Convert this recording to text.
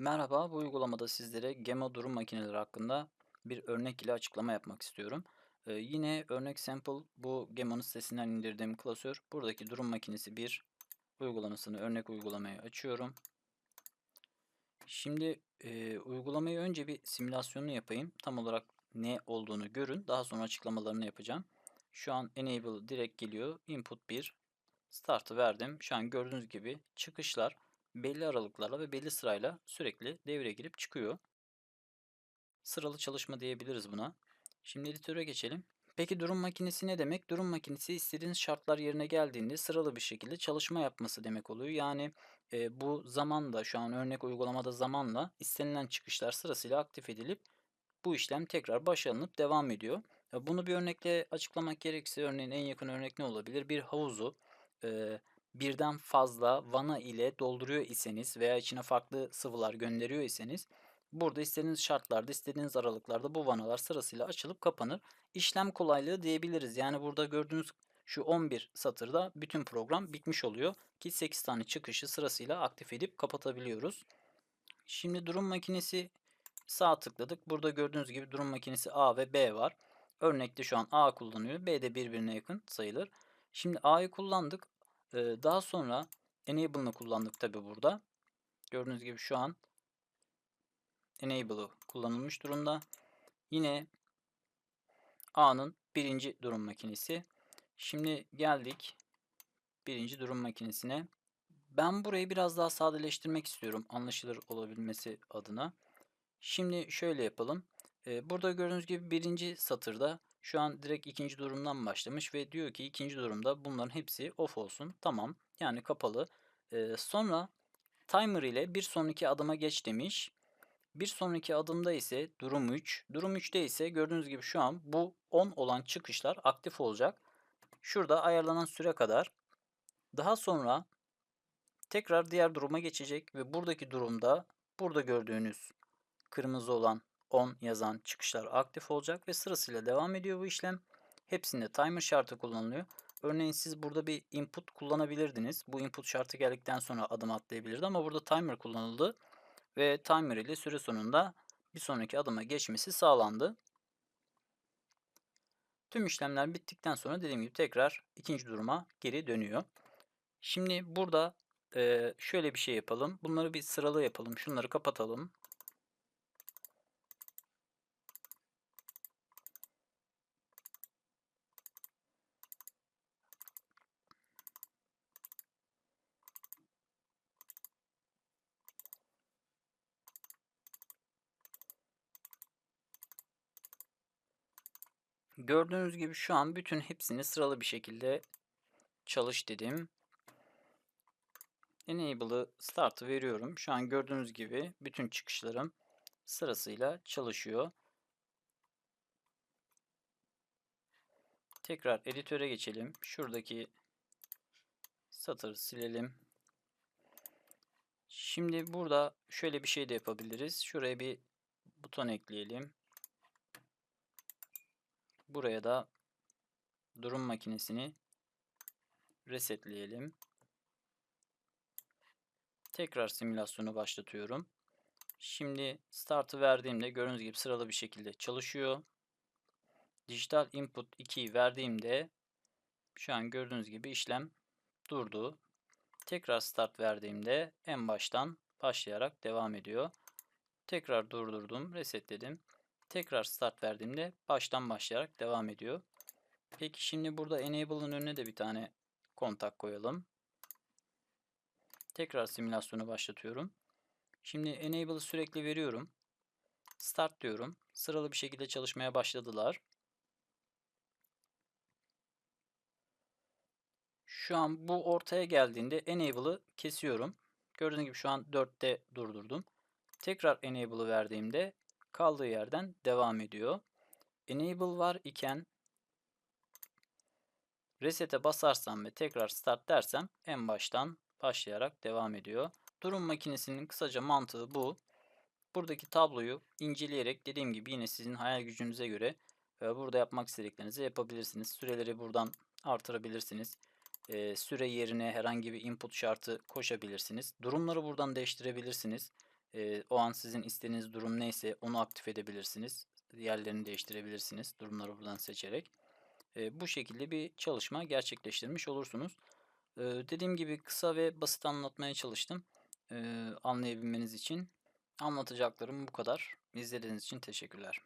Merhaba, bu uygulamada sizlere Gema durum makineleri hakkında bir örnek ile açıklama yapmak istiyorum. Ee, yine örnek sample bu Gema'nın sitesinden indirdiğim klasör. Buradaki durum makinesi bir uygulamasını örnek uygulamayı açıyorum. Şimdi e, uygulamayı önce bir simülasyonunu yapayım. Tam olarak ne olduğunu görün. Daha sonra açıklamalarını yapacağım. Şu an enable direkt geliyor. Input 1. Start'ı verdim. Şu an gördüğünüz gibi çıkışlar belli aralıklarla ve belli sırayla sürekli devreye girip çıkıyor. Sıralı çalışma diyebiliriz buna. Şimdi editöre geçelim. Peki durum makinesi ne demek? Durum makinesi istediğiniz şartlar yerine geldiğinde sıralı bir şekilde çalışma yapması demek oluyor. Yani e, bu zamanla şu an örnek uygulamada zamanla istenilen çıkışlar sırasıyla aktif edilip bu işlem tekrar başlanıp devam ediyor. E, bunu bir örnekle açıklamak gerekirse örneğin en yakın örnek ne olabilir? Bir havuzu e, birden fazla vana ile dolduruyor iseniz veya içine farklı sıvılar gönderiyor iseniz burada istediğiniz şartlarda, istediğiniz aralıklarda bu vanalar sırasıyla açılıp kapanır. İşlem kolaylığı diyebiliriz. Yani burada gördüğünüz şu 11 satırda bütün program bitmiş oluyor ki 8 tane çıkışı sırasıyla aktif edip kapatabiliyoruz. Şimdi durum makinesi sağ tıkladık. Burada gördüğünüz gibi durum makinesi A ve B var. Örnekte şu an A kullanıyor. B de birbirine yakın sayılır. Şimdi A'yı kullandık. Daha sonra enable'ını kullandık tabi burada. Gördüğünüz gibi şu an enable'ı kullanılmış durumda. Yine A'nın birinci durum makinesi. Şimdi geldik birinci durum makinesine. Ben burayı biraz daha sadeleştirmek istiyorum anlaşılır olabilmesi adına. Şimdi şöyle yapalım. Burada gördüğünüz gibi birinci satırda şu an direkt ikinci durumdan başlamış ve diyor ki ikinci durumda bunların hepsi off olsun. Tamam. Yani kapalı. Ee, sonra timer ile bir sonraki adıma geç demiş. Bir sonraki adımda ise durum 3. Durum 3'te ise gördüğünüz gibi şu an bu 10 olan çıkışlar aktif olacak. Şurada ayarlanan süre kadar. Daha sonra tekrar diğer duruma geçecek ve buradaki durumda burada gördüğünüz kırmızı olan 10 yazan çıkışlar aktif olacak ve sırasıyla devam ediyor bu işlem. Hepsinde timer şartı kullanılıyor. Örneğin siz burada bir input kullanabilirdiniz. Bu input şartı geldikten sonra adım atlayabilirdi ama burada timer kullanıldı ve timer ile süre sonunda bir sonraki adıma geçmesi sağlandı. Tüm işlemler bittikten sonra dediğim gibi tekrar ikinci duruma geri dönüyor. Şimdi burada şöyle bir şey yapalım. Bunları bir sıralı yapalım. Şunları kapatalım. Gördüğünüz gibi şu an bütün hepsini sıralı bir şekilde çalış dedim. Enable'ı start'ı veriyorum. Şu an gördüğünüz gibi bütün çıkışlarım sırasıyla çalışıyor. Tekrar editöre geçelim. Şuradaki satırı silelim. Şimdi burada şöyle bir şey de yapabiliriz. Şuraya bir buton ekleyelim. Buraya da durum makinesini resetleyelim. Tekrar simülasyonu başlatıyorum. Şimdi start'ı verdiğimde gördüğünüz gibi sıralı bir şekilde çalışıyor. Dijital input 2'yi verdiğimde şu an gördüğünüz gibi işlem durdu. Tekrar start verdiğimde en baştan başlayarak devam ediyor. Tekrar durdurdum, resetledim. Tekrar start verdiğimde baştan başlayarak devam ediyor. Peki şimdi burada enable'ın önüne de bir tane kontak koyalım. Tekrar simülasyonu başlatıyorum. Şimdi enable'ı sürekli veriyorum. Start diyorum. Sıralı bir şekilde çalışmaya başladılar. Şu an bu ortaya geldiğinde enable'ı kesiyorum. Gördüğünüz gibi şu an 4'te durdurdum. Tekrar enable'ı verdiğimde kaldığı yerden devam ediyor. Enable var iken reset'e basarsam ve tekrar start dersem en baştan başlayarak devam ediyor. Durum makinesinin kısaca mantığı bu. Buradaki tabloyu inceleyerek dediğim gibi yine sizin hayal gücünüze göre e, burada yapmak istediklerinizi yapabilirsiniz. Süreleri buradan artırabilirsiniz. E, süre yerine herhangi bir input şartı koşabilirsiniz. Durumları buradan değiştirebilirsiniz. Eee, o an sizin istediğiniz durum neyse onu aktif edebilirsiniz. Yerlerini değiştirebilirsiniz durumları buradan seçerek. Eee, bu şekilde bir çalışma gerçekleştirmiş olursunuz. Eee, dediğim gibi kısa ve basit anlatmaya çalıştım, eee, anlayabilmeniz için. Anlatacaklarım bu kadar. İzlediğiniz için teşekkürler.